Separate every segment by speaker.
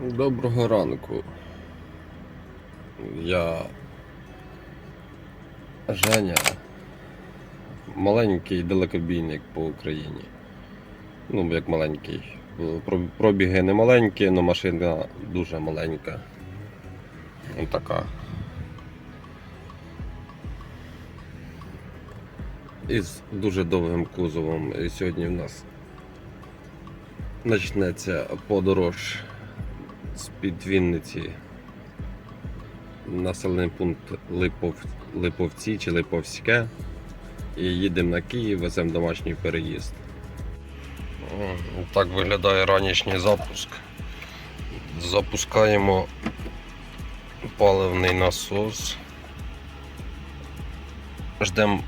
Speaker 1: Доброго ранку. Я Женя, маленький далекобійник по Україні. Ну, як маленький. Пробіги не маленькі, але машина дуже маленька. Ось така. Із дуже довгим кузовом. І сьогодні в нас почнеться подорож з-під Вінниці. Населений пункт Липов... Липовці чи Липовське. І їдемо на Київ, веземо домашній переїзд. Так виглядає ранішній запуск. Запускаємо паливний насос. Ждемо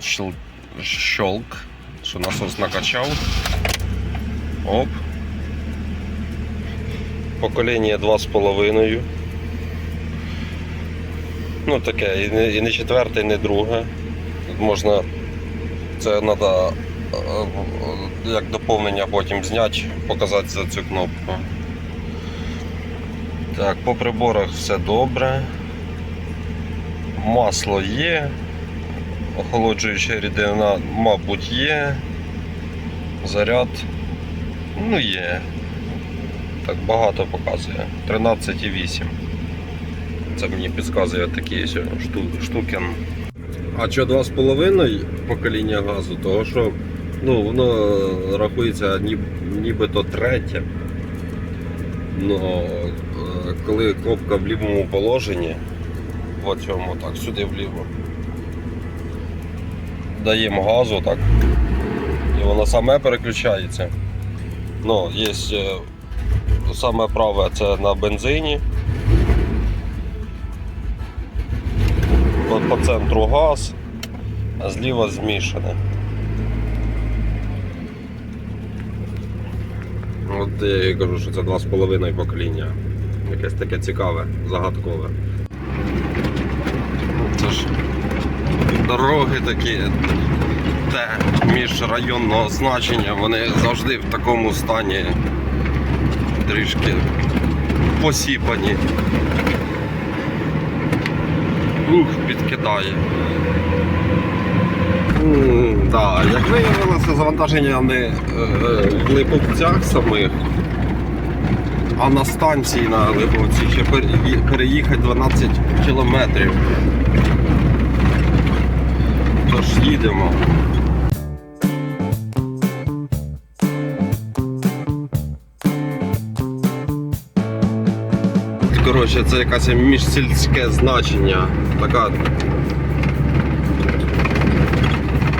Speaker 1: щел- щолк, що насос накачав. Оп. Покоління 2,5. Ну таке, і не, четверте, і не друге. Можна. Це треба як доповнення потім зняти, показати за цю кнопку. Так, по приборах все добре. Масло є. Охолоджуюча рідина, мабуть, є. Заряд. Ну є. Так багато показує. 13,8. Це мені підказує такі штуки. А що 2,5 покоління газу, того що ну, воно рахується ні, нібито третє. Но е, коли кнопка в лівому положенні, в цьому так, сюди вліво. Даємо газу, так. І воно саме переключається. Ну, є е, саме праве це на бензині. По, по центру газ, а зліва змішане. От я і кажу, що це 2,5 покоління. Якесь таке цікаве, загадкове. Це ж дороги такі, те міжрайонного значення, вони завжди в такому стані трішки посіпані. Ух, підкидає. М, Да, як виявилося, завантаження не е, в Липовцях самих, а на станції на Липовці ще переїхати 12 кілометрів. Тож їдемо. Коротше, це якесь міжсільське значення. Така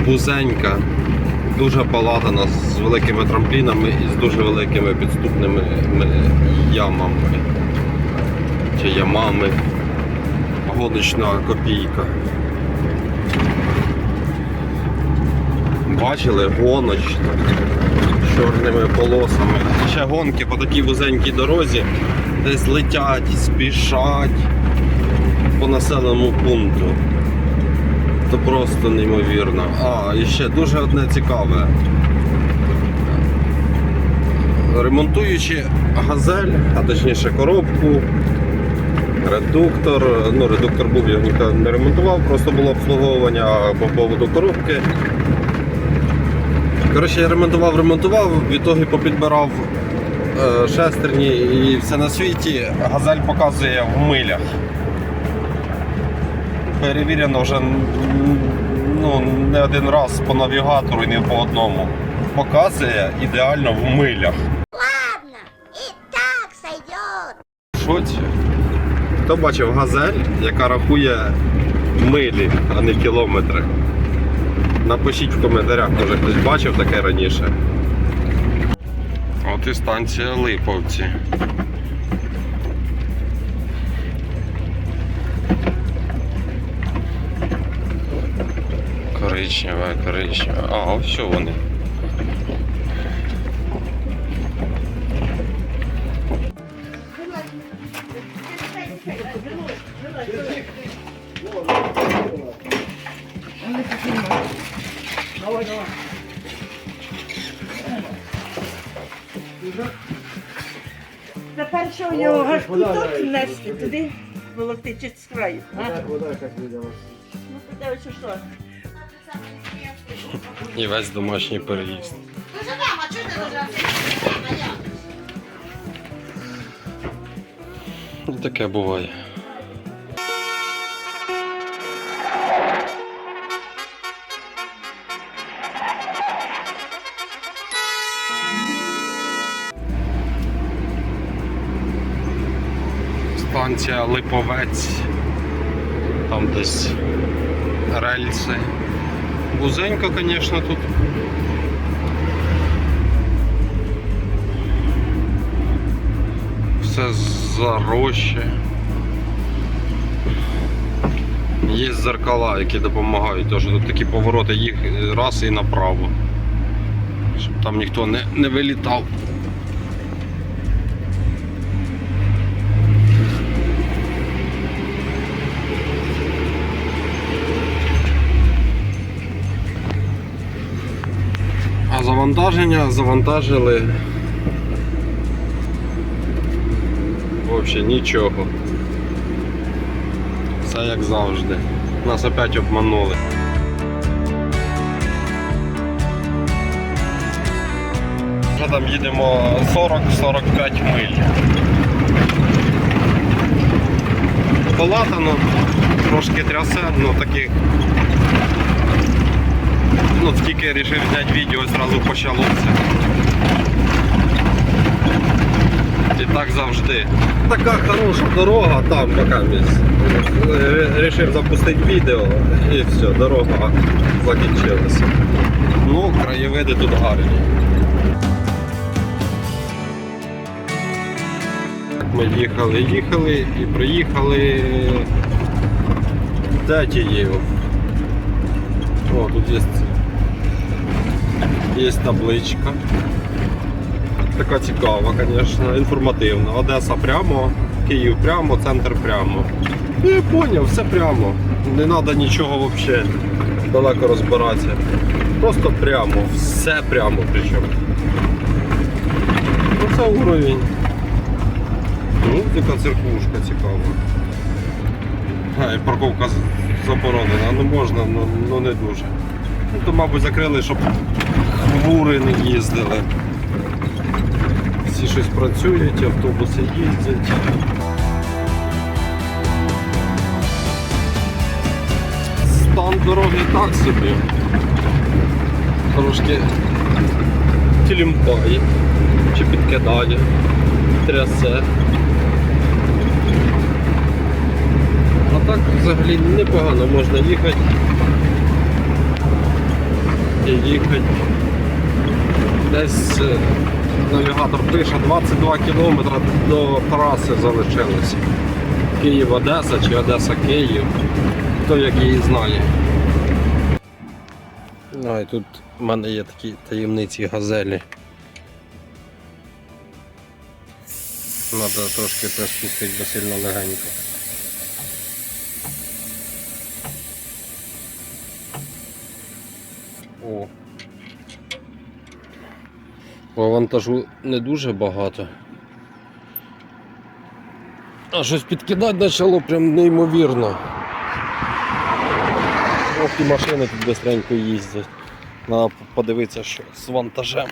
Speaker 1: вузенька, дуже палатана з великими трамплінами і з дуже великими підступними ямами. Чи ямами. Гоночна копійка. Бачили гоночна чорними полосами. Ще гонки по такій вузенькій дорозі десь летять, спішать по населеному пункту. Це просто неймовірно. А, і ще дуже одне цікаве. Ремонтуючи газель, а точніше коробку, редуктор. Ну, редуктор був, його ніхто не ремонтував, просто було обслуговування по поводу коробки. Коротше, я ремонтував, ремонтував, в ітогі попідбирав шестерні і все на світі. Газель показує в милях. Перевірено вже ну, не один раз по навігатору і не по одному. Показує ідеально в милях.
Speaker 2: Ладно, и так сойдет.
Speaker 1: Що? Хто бачив газель, яка рахує милі, а не кілометри? Напишіть в коментарях, може хтось бачив таке раніше. От і станція Липовці. Коричневе, коричневе. А, ось вони.
Speaker 3: Тут нести, туди волокти чи з краю. а?
Speaker 4: Вода якась видала.
Speaker 3: Ну, подивися, що.
Speaker 1: І весь домашній переїзд. І таке буває. Станція Липовець. Там десь рельси. Вузенько, звісно, тут. Все зарощі. Є зеркала, які допомагають, що тут такі повороти їх раз і направо. Щоб там ніхто не, не вилітав. Завантаження завантажили. Взагалі нічого. Все як завжди. Нас опять обманули. Вже там їдемо 40-45 миль. Полатано, трошки трясе, ну таких ну, тільки вирішив зняти відео, одразу почалося. І так завжди. Така хороша дорога там поки місць. Рішив запустити відео і все, дорога закінчилася. Ну, краєвиди тут гарні. Ми їхали, їхали і приїхали. Де Тієв? О, тут є, є табличка. Така цікава, звісно, інформативна. Одеса прямо, Київ прямо, центр прямо. Ну, я зрозумів, все прямо. Не треба нічого взагалі далеко розбиратися. Просто прямо, все прямо причому. Ну це уровень. Ну, така церквушка цікава. А, і парковка заборонена, ну можна, ну, ну не дуже. Ну, то, мабуть, закрили, щоб хмури не їздили. Всі щось працюють, автобуси їздять. Стан дороги так собі. Трошки тілімпає, чи підкидає, трясе. А так взагалі непогано можна їхати. І їхати. Десь е, навігатор пише 22 кілометри до траси залишилося. Київ-Одеса чи Одеса-Київ. Хто як її знає. Ну і тут в мене є такі таємниці газелі. Треба трошки приспустити, бо сильно легенько. О. По вантажу не дуже багато. А щось підкидати почало прям неймовірно. Ох, і машини тут бистренько їздять. Треба подивитися, що з вантажем.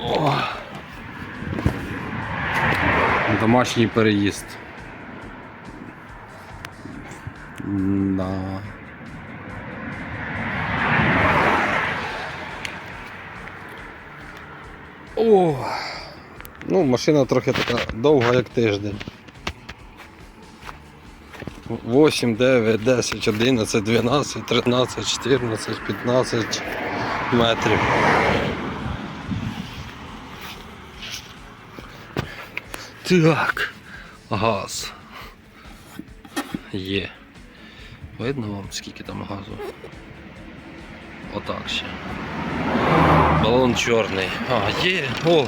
Speaker 1: О. Домашній переїзд. Да. О, ну машина трохи така довга, як тиждень. 8, 9, 10, 11, 12, 13, 14, 15 метрів. Так, газ. Є. Видно вам, скільки там газу? Отак ще. Балон чорний. А, є. О!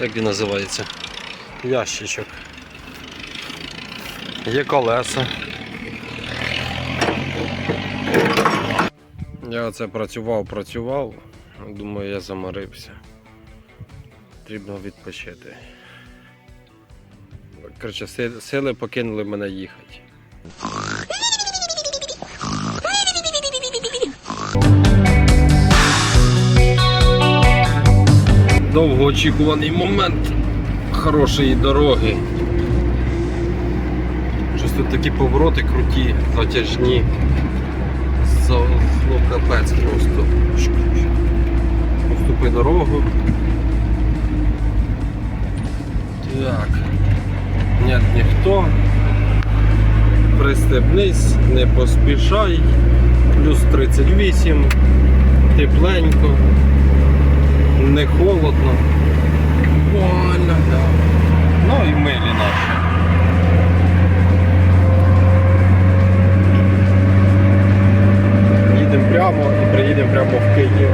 Speaker 1: Як він називається? Ящичок. Є колеса. Я оце працював, працював. Думаю, я заморився. потрібно відпочити. Коротше, сили покинули мене їхати. Довгоочікуваний момент хорошої дороги. Щось тут такі повороти круті, затяжні. За- Ну, капець просто. Поступи дорогу. Так. Нет, ніхто. Пристебнись, не поспішай. Плюс 38. Тепленько. Не холодно. Вуаля, да. Ну і милі наші. Їдемо прямо і приїдемо прямо в Київ.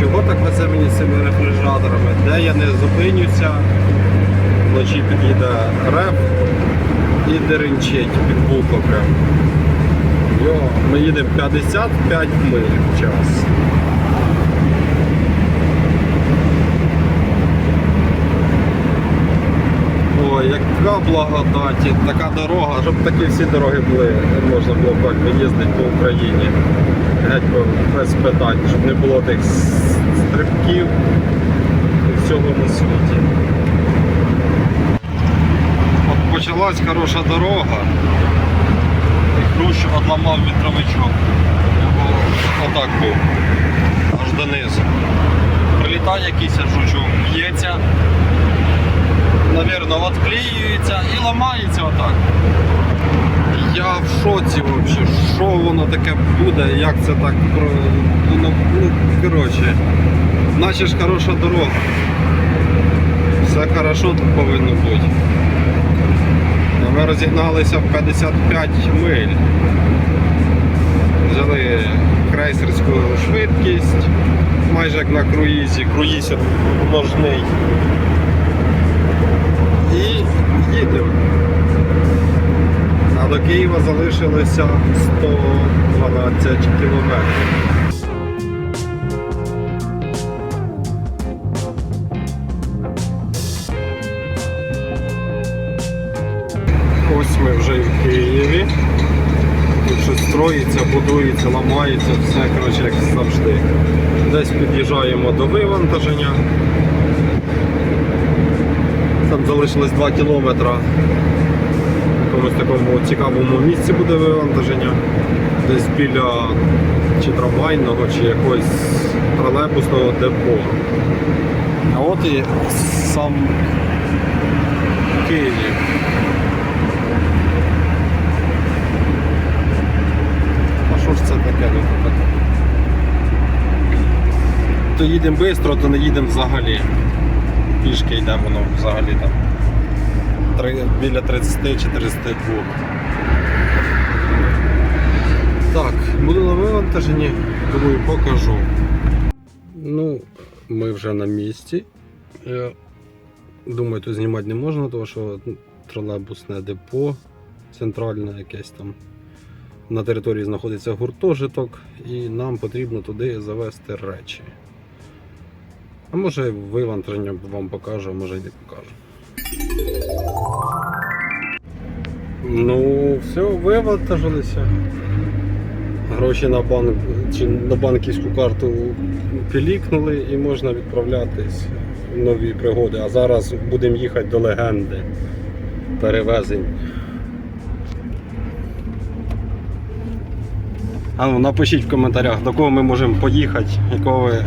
Speaker 1: Чого так везе мені з цими рефрижераторами? Де я не зупинюся, вночі під'їде реп і деренчить під вухо прям. Йо, ми їдемо 55 миль в час. Ой, яка благодать, така дорога, щоб такі всі дороги були, можна було б так їздити по Україні. Геть без питань, щоб не було тих стрибків і всього на світі. От почалась хороша дорога. І хрущ одламав вітровичок. Отак був. Аж донизу. Прилітає якийсь жучок, б'ється навірно, відклеюється і ламається отак. Я в шоці взагалі, що воно таке буде, як це так про- ну, ну, коротше. Наче ж хороша дорога. Все хорошо тут повинно бути. Ми розігналися в 55 миль. Взяли крейсерську швидкість, майже як на круїзі, круїзер ножний. І. А до Києва залишилося 112 кілометрів. Ось ми вже в Києві. Тут щось строїться, будується, ламається, все коротше, як завжди. Десь під'їжджаємо до вивантаження. Залишилось 2 кілометри. В якомусь такому цікавому місці буде вивантаження. Десь біля чи трамвайного, чи якогось тролейбусного депо. А от і сам Київ. А що ж це таке? То їдемо швидко, то не їдемо взагалі пішки йде воно взагалі там біля 30 чи 32. Так, буду на вивантаженні, думаю, покажу. Ну, ми вже на місці. Я думаю, тут знімати не можна, тому що тролейбусне депо, центральне якесь там. На території знаходиться гуртожиток, і нам потрібно туди завести речі. А може вивантаження вам покажу, а може й не покажу. Ну, все, вивантажилися. Гроші на банк чи на банківську карту пілікнули і можна відправлятись в нові пригоди. А зараз будемо їхати до легенди перевезень. А ну напишіть в коментарях, до кого ми можемо поїхати, якого ви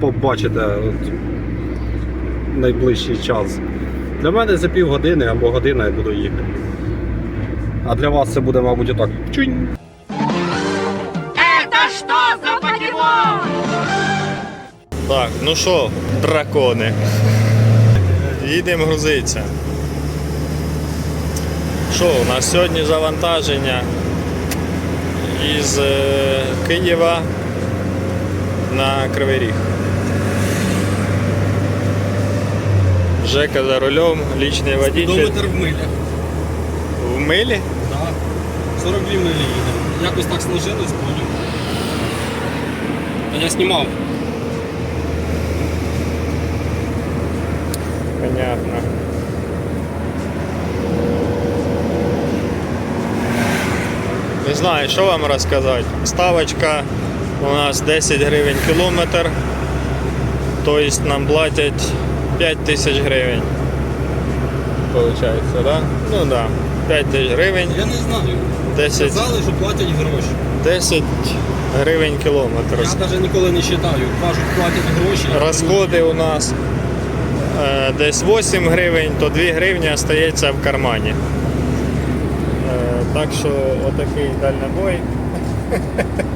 Speaker 1: побачите от, найближчий час. Для мене за півгодини або година я буду їхати. А для вас це буде, мабуть, отак. Чунь.
Speaker 4: Так, ну що, дракони. Їдемо грузитися. Що, у нас сьогодні завантаження із е, Києва на Кривий Ріг. Жека за рулем, лічний водитель.
Speaker 1: в милях.
Speaker 4: В милі?
Speaker 1: Так. 42 милі їдемо. Якось так сложилось, поняв. Та я знімав.
Speaker 4: Понятно. Не знаю, що вам розказати. Ставочка у нас 10 гривень кілометр. Тобто нам платять 5 тисяч гривень. Получається, да? Ну да. 5 тисяч гривень,
Speaker 5: Я не знаю.
Speaker 4: 10,
Speaker 5: Сказали, що платять гроші.
Speaker 4: 10 гривень кілометр.
Speaker 5: Я навіть ніколи не вважаю. Кажуть, платять гроші.
Speaker 4: Розходи у нас е, десь 8 гривень, то 2 гривні остається в кармані. Е, так що отакий дальнобой.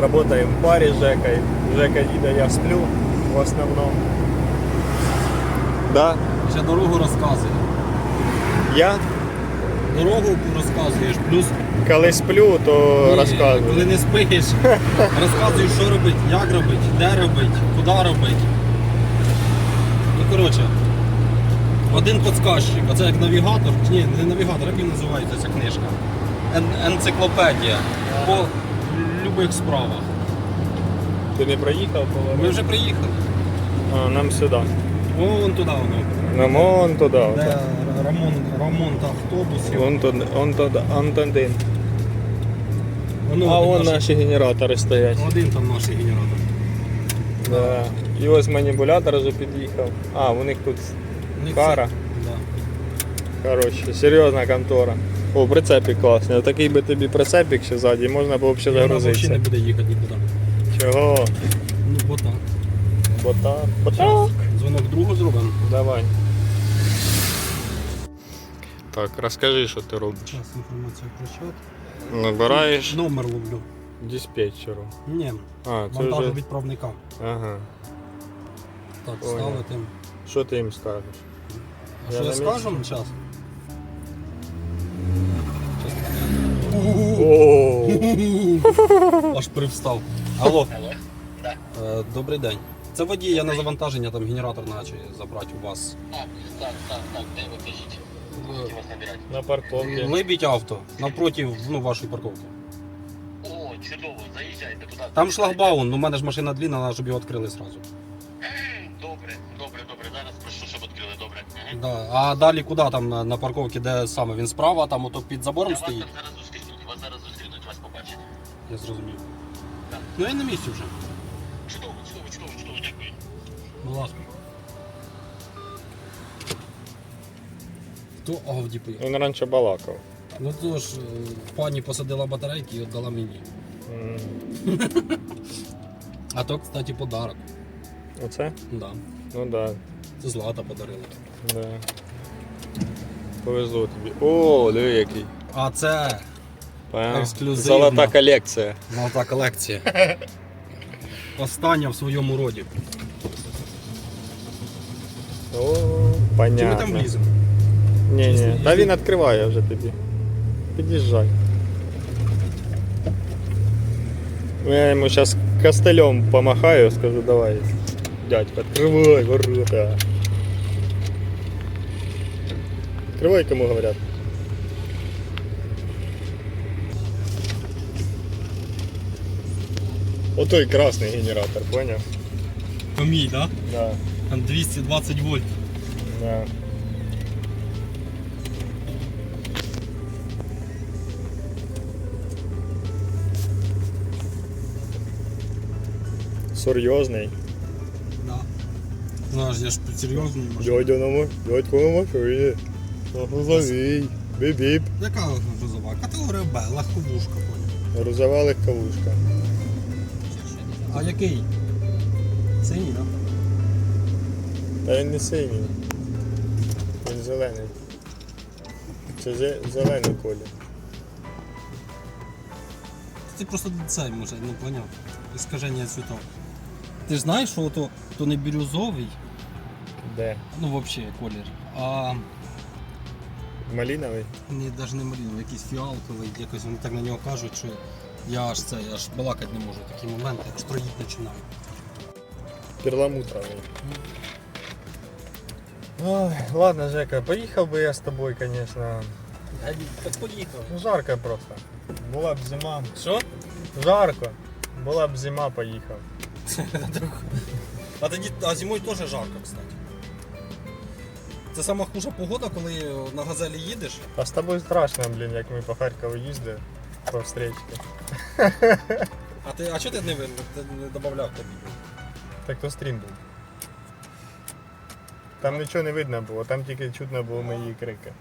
Speaker 4: Работаем в паре с Жекой. Жека їде, я сплю в основному. Да?
Speaker 5: Ще дорогу розказує.
Speaker 4: Я
Speaker 5: Дорогу розказуєш, плюс
Speaker 4: коли сплю, то
Speaker 5: Ні,
Speaker 4: розказую.
Speaker 5: Коли не спиш, розказуєш, що робити, як робити, де робити, куди робити. Ну, коротше, один подсказчик, оце як навігатор, ні, не навігатор, як він називається ця книжка. Ен- енциклопедія по любих справах.
Speaker 4: Ти не проїхав,
Speaker 5: Ми вже приїхали.
Speaker 4: А, нам сюди.
Speaker 5: О, вон туди воно.
Speaker 4: Нам он туди.
Speaker 5: Де ремонт, ремонт автобусів.
Speaker 4: Вон туди, он туди, он туди.
Speaker 5: Воно
Speaker 4: А
Speaker 5: один
Speaker 4: вон
Speaker 5: наш-
Speaker 4: наші генератори стоять.
Speaker 5: Один там наш генератор.
Speaker 4: Да. І ось маніпулятор вже під'їхав. А, у них тут Кара.
Speaker 5: Да.
Speaker 4: коротше, серйозна контора. О, прицепик класний. Такий би тобі прицепик ще ззаді, можна було б ще
Speaker 5: Вона взагалі не
Speaker 4: загрузитися.
Speaker 5: буде їхати нікуди.
Speaker 4: Чого?
Speaker 5: Ну, бо так.
Speaker 4: Бо так. Бо так.
Speaker 5: Дзвонок другу зробимо.
Speaker 4: Давай. Так, розкажи, що ти робиш.
Speaker 5: Зараз інформація про чат.
Speaker 4: Набираєш
Speaker 5: Номер ловлю.
Speaker 4: диспетчеру.
Speaker 5: Ні,
Speaker 4: А, це
Speaker 5: вантажу
Speaker 4: вже.
Speaker 5: відправника.
Speaker 4: Ага.
Speaker 5: Так,
Speaker 4: Понял.
Speaker 5: ставити.
Speaker 4: Що ти їм скажеш?
Speaker 5: А
Speaker 4: Я
Speaker 5: що я
Speaker 4: на
Speaker 5: скажу
Speaker 4: місці.
Speaker 5: зараз?
Speaker 4: О,
Speaker 5: Аж привстав. Алло. Е, Добрий день. Це водій, я на завантаження, там генератор наче забрати у вас.
Speaker 1: Так, так, так, так, де ви кажіть? Будете вас набирати.
Speaker 4: на парковці.
Speaker 5: Либідь авто, навпроти ну, вашої парковки.
Speaker 1: О, чудово, заїжджайте туди.
Speaker 5: Там шлагбаун, ну в мене ж машина длінна, треба, щоб його відкрили одразу.
Speaker 1: Добре, добре, добре. Зараз прошу, щоб відкрили, добре. Мгм.
Speaker 5: Да. А далі куди там на, на парковці, де саме? Він справа, там ото під забором
Speaker 1: Вас
Speaker 5: стоїть.
Speaker 1: зараз зустрінуть, вас зараз зустрінуть, вас побачать.
Speaker 5: Я зрозумів. Ну я на місці вже.
Speaker 1: Чудово, чудово, чудово, чудово, дякую.
Speaker 5: Будь ласка. Хто Авді поїхав?
Speaker 4: Він раніше балакав.
Speaker 5: Ну то ж, е, пані посадила батарейки і віддала мені.
Speaker 4: М,
Speaker 5: А то, кстати, подарок.
Speaker 4: Оце?
Speaker 5: Да.
Speaker 4: Ну да.
Speaker 5: Це Злата подарила.
Speaker 4: да. Повезло тобі. О, диви який.
Speaker 5: А це
Speaker 4: Поняв?
Speaker 5: Ексклюзивно.
Speaker 4: Золота колекція.
Speaker 5: золота колекція. Остання в своєму роді.
Speaker 4: О,
Speaker 5: Чи
Speaker 4: понятно.
Speaker 5: ми там вліземо?
Speaker 4: Ні,
Speaker 5: Якщо-
Speaker 4: ні. Та
Speaker 5: якщо-
Speaker 4: він відкриває вже тобі. Під'їжджай. Я йому зараз костелем помахаю, скажу, давай. Дядька, відкривай ворота. Відкривай, кому говорять. Отой красний генератор, поняв?
Speaker 5: Помій, да?
Speaker 4: Да,
Speaker 5: Там 220 вольт.
Speaker 4: да. Серйозний.
Speaker 5: Да. Знаєш, я ж серйозний машина.
Speaker 4: Дядя на мо- дядько на машині. Грузовий. Біп-біп.
Speaker 5: Яка грузова? Категорія Б, легковушка, понял.
Speaker 4: Грузова легковушка.
Speaker 5: А який? Синій, да?
Speaker 4: Та він не синій. Він зелений. Це зе- зелений колір.
Speaker 5: Ти просто цей може, ну поняв. Іскаження цвітов. Ти ж знаєш, що то, то не бірюзовий,
Speaker 4: Де?
Speaker 5: ну взагалі колір, а
Speaker 4: Малиновий?
Speaker 5: не, навіть не малиновий, якийсь фіалковий, якось вони так на нього кажуть, що я аж це, я аж балакати не можу в такі моменти, аж троїть починаю.
Speaker 4: Перламутровий. Ой, ладно, Жека, поїхав би я з тобою, звісно.
Speaker 5: Так поїхав.
Speaker 4: Ну, жарко просто. Була б зима.
Speaker 5: Що?
Speaker 4: Жарко. Була б зима, поїхав.
Speaker 5: А тоді а зимою теж жарко, кстати. Це сама хужа погода, коли на газелі їдеш.
Speaker 4: А з тобою страшно, блін, як ми по Харкову їздили по встречці.
Speaker 5: А ти, а чого ти не, ви- ти не додавав тобі?
Speaker 4: Так то стрім був. Там нічого не видно було, там тільки чутно було мої крики.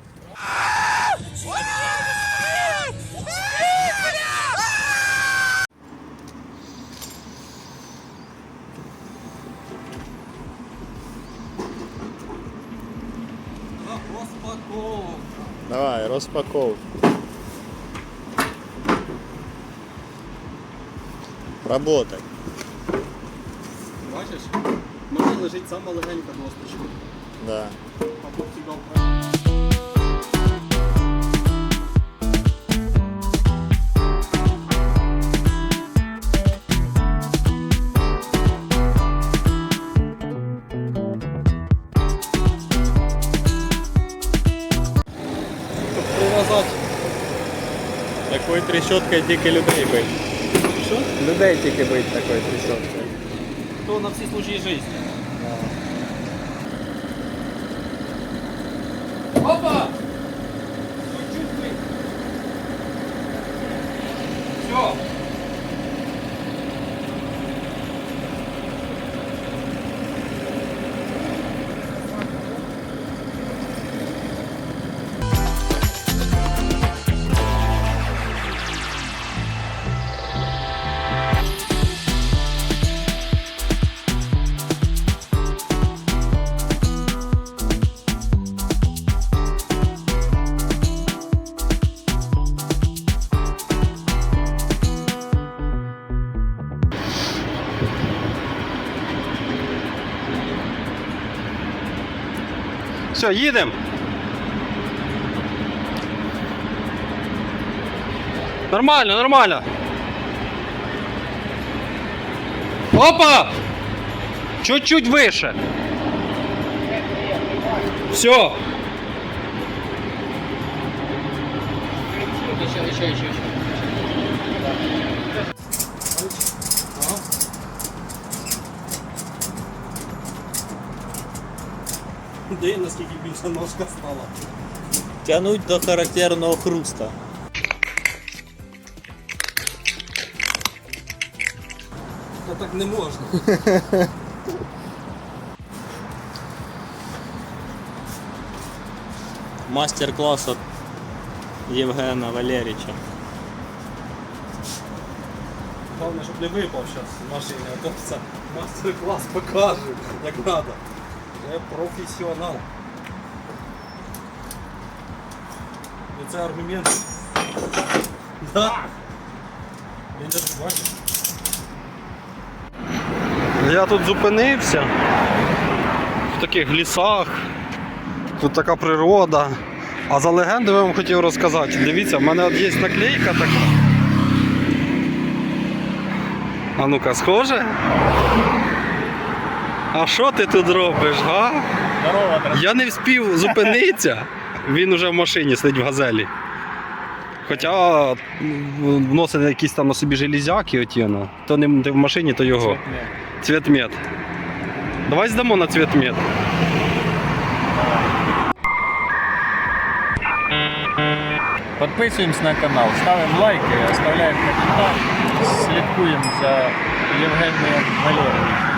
Speaker 4: Давай, розпаковка. Работай.
Speaker 5: Бачиш? Може лежить сама легенька досточка.
Speaker 4: Да.
Speaker 5: Або всегда Прив'язати.
Speaker 4: Такою трещоткою тільки людей бить. Людей тільки бить такою трещоткою.
Speaker 5: То на всі случаї життя. Опа! Все, їдемо. Нормально, нормально. Опа! Чуть-чуть выше. Все.
Speaker 6: Еще, еще, еще, еще.
Speaker 5: Де наскільки більше ножка стала.
Speaker 4: Тянуть до характерного хруста.
Speaker 5: Та так не можна.
Speaker 4: Мастер-клас від Євгена Валерійовича.
Speaker 5: Головне, щоб не випав зараз машини, а то все мастер-клас покаже, як треба. Я професіонал. І це аргумент. Да. Він же ж. Я тут зупинився. В таких лісах. Тут така природа. А за легендою я вам хотів розказати. Дивіться, в мене от є наклейка така. А ну-ка, схоже? А що ти тут робиш, га?
Speaker 4: Здорово, брат.
Speaker 5: Я не встиг зупинитися. Він уже в машині сидить в газелі. Хоча вносить якісь там на собі железяки, оті, ну. то не ти в машині, то його. Цветмет. Давай здамо на цветмет.
Speaker 4: Підписуємось на канал, ставимо лайки, оставляємо коментар, слідкуємо за Євгенієм Валерійовичем.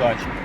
Speaker 4: Удачі!